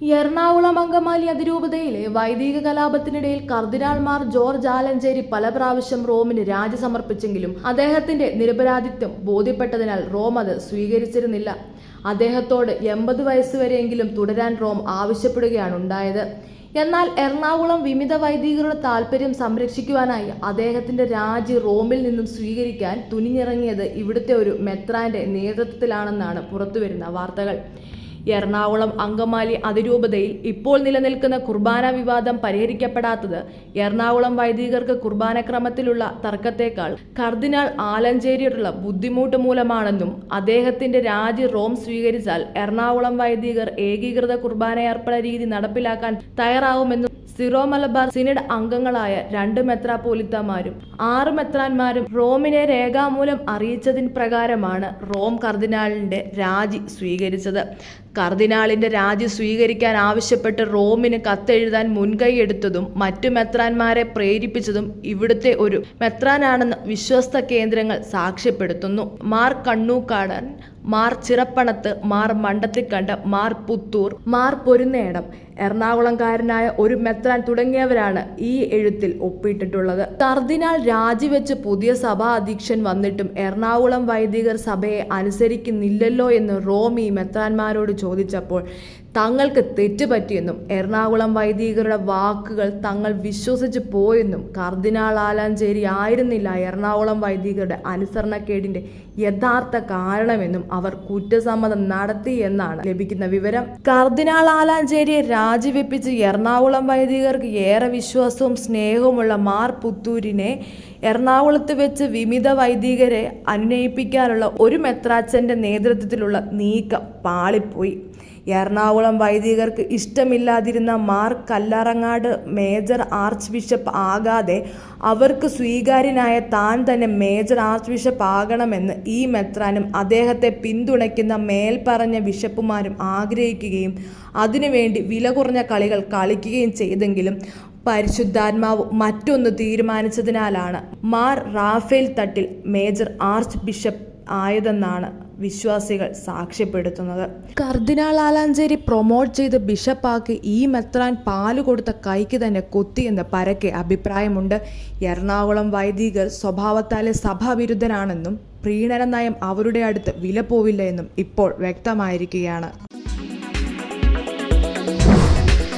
എറണാകുളം അങ്കമാലി അതിരൂപതയിലെ വൈദിക കലാപത്തിനിടയിൽ കർദിനാൾമാർ ജോർജ് ആലഞ്ചേരി പല പ്രാവശ്യം റോമിന് രാജി സമർപ്പിച്ചെങ്കിലും അദ്ദേഹത്തിന്റെ നിരപരാധിത്വം ബോധ്യപ്പെട്ടതിനാൽ റോം അത് സ്വീകരിച്ചിരുന്നില്ല. അദ്ദേഹത്തോട് എൺപത് വയസ്സുവരെയെങ്കിലും തുടരാൻ റോം ആവശ്യപ്പെടുകയാണ് ഉണ്ടായത്. എന്നാൽ എറണാകുളം വിമിത വൈദികരുടെ താല്പര്യം സംരക്ഷിക്കുവാനായി അദ്ദേഹത്തിന്റെ രാജി റോമിൽ നിന്നും സ്വീകരിക്കാൻ തുനിഞ്ഞിറങ്ങിയത് ഇവിടുത്തെ ഒരു മെത്രാന്റെ നേതൃത്വത്തിലാണെന്നാണ് പുറത്തുവരുന്ന വാർത്തകൾ. എറണാകുളം അങ്കമാലി അതിരൂപതയിൽ ഇപ്പോൾ നിലനിൽക്കുന്ന കുർബാന വിവാദം പരിഹരിക്കപ്പെടാത്തത് എറണാകുളം വൈദികർക്ക് കുർബാനക്രമത്തിലുള്ള തർക്കത്തേക്കാൾ കർദിനാൾ ആലഞ്ചേരിയോടുള്ള ബുദ്ധിമുട്ട് മൂലമാണെന്നും അദ്ദേഹത്തിന്റെ രാജി റോം സ്വീകരിച്ചാൽ എറണാകുളം വൈദികർ ഏകീകൃത കുർബാനയർപ്പണ രീതി നടപ്പിലാക്കാൻ തയ്യാറാവുമെന്നും സിറോ മലബാർ സിനഡ് അംഗങ്ങളായ രണ്ട് മെത്രാപോലിത്തമാരും ആറ് മെത്രാന്മാരും റോമിനെ രേഖാമൂലം അറിയിച്ചതിന് പ്രകാരമാണ് റോം കർദിനാളിന്റെ രാജി സ്വീകരിച്ചത്. കർദിനാളിന്റെ രാജി സ്വീകരിക്കാൻ ആവശ്യപ്പെട്ട് റോമിന് കത്തെഴുതാൻ മുൻകൈയെടുത്തതും മറ്റു മെത്രാന്മാരെ പ്രേരിപ്പിച്ചതും ഇവിടുത്തെ ഒരു മെത്രാനാണെന്ന് വിശ്വസ്ത കേന്ദ്രങ്ങൾ സാക്ഷ്യപ്പെടുത്തുന്നു. മാർ കണ്ണൂക്കാടൻ മാർ ചിറപ്പണത്ത് മാർ മണ്ടത്തിക്കണ്ട് മാർ പുത്തൂർ മാർ പൊരുന്നേടം. എറണാകുളംകാരനായ ഒരു മെത്രാൻ തുടങ്ങിയവരാണ് ഈ എഴുത്തിൽ ഒപ്പിട്ടിട്ടുള്ളത്. കർദിനാൾ രാജിവെച്ച് പുതിയ സഭാ അധ്യക്ഷൻ വന്നിട്ടും എറണാകുളം വൈദികർ സഭയെ അനുസരിക്കുന്നില്ലല്ലോ എന്ന് റോം ഈ മെത്രാന്മാരോട് ചോദിച്ചപ്പോൾ തങ്ങൾക്ക് തെറ്റുപറ്റിയെന്നും എറണാകുളം വൈദികരുടെ വാക്കുകൾ തങ്ങൾ വിശ്വസിച്ച് പോയെന്നും കർദിനാൾ ആലാഞ്ചേരി ആയിരുന്നില്ല എറണാകുളം വൈദികരുടെ അനുസരണക്കേടിന്റെ യഥാർത്ഥ കാരണമെന്നും അവർ കുറ്റസമ്മതം നടത്തി എന്നാണ് ലഭിക്കുന്ന വിവരം. കർദിനാൾ ആലാഞ്ചേരിയെ രാജിവെപ്പിച്ച് എറണാകുളം വൈദികർക്ക് ഏറെ വിശ്വാസവും സ്നേഹവുമുള്ള മാർ പുത്തൂരിനെ എറണാകുളത്ത് വെച്ച് വിമിത വൈദികരെ അനുനയിപ്പിക്കാനുള്ള ഒരു മെത്രാച്ചന്റെ നേതൃത്വത്തിലുള്ള നീക്കം പാളിപ്പോയി. എറണാകുളം വൈദികർക്ക് ഇഷ്ടമില്ലാതിരുന്ന Mar Kallarangatt major archbishop ആകാതെ അവർക്ക് സ്വീകാര്യനായ താൻ തന്നെ മേജർ ആർച്ച് ബിഷപ്പ് ആകണമെന്ന് ഈ മെത്രാനും അദ്ദേഹത്തെ പിന്തുണയ്ക്കുന്ന മേൽപ്പറഞ്ഞ ബിഷപ്പുമാരും ആഗ്രഹിക്കുകയും അതിനുവേണ്ടി വില കുറഞ്ഞ കളികൾ കളിക്കുകയും ചെയ്തെങ്കിലും പരിശുദ്ധാത്മാവ് മറ്റൊന്ന് തീരുമാനിച്ചതിനാലാണ് Mar Raphael Thattil major archbishop ആയതെന്നാണ് വിശ്വാസികൾ സാക്ഷ്യപ്പെടുത്തുന്നത്. കർദിനാൾ ആലാഞ്ചേരി പ്രൊമോട്ട് ചെയ്ത് ബിഷപ്പാക്കി ഈ മെത്രാൻ പാൽ കൊടുത്ത കൈക്ക് തന്നെ കൊത്തി കൊത്തിയെന്ന് പരക്കെ അഭിപ്രായമുണ്ട്. എറണാകുളം വൈദികർ സ്വഭാവത്താലെ സഭാവിരുദ്ധനാണെന്നും പ്രീണന നയം അവരുടെ അടുത്ത് വില പോവില്ല എന്നും ഇപ്പോൾ വ്യക്തമായിരിക്കുകയാണ്.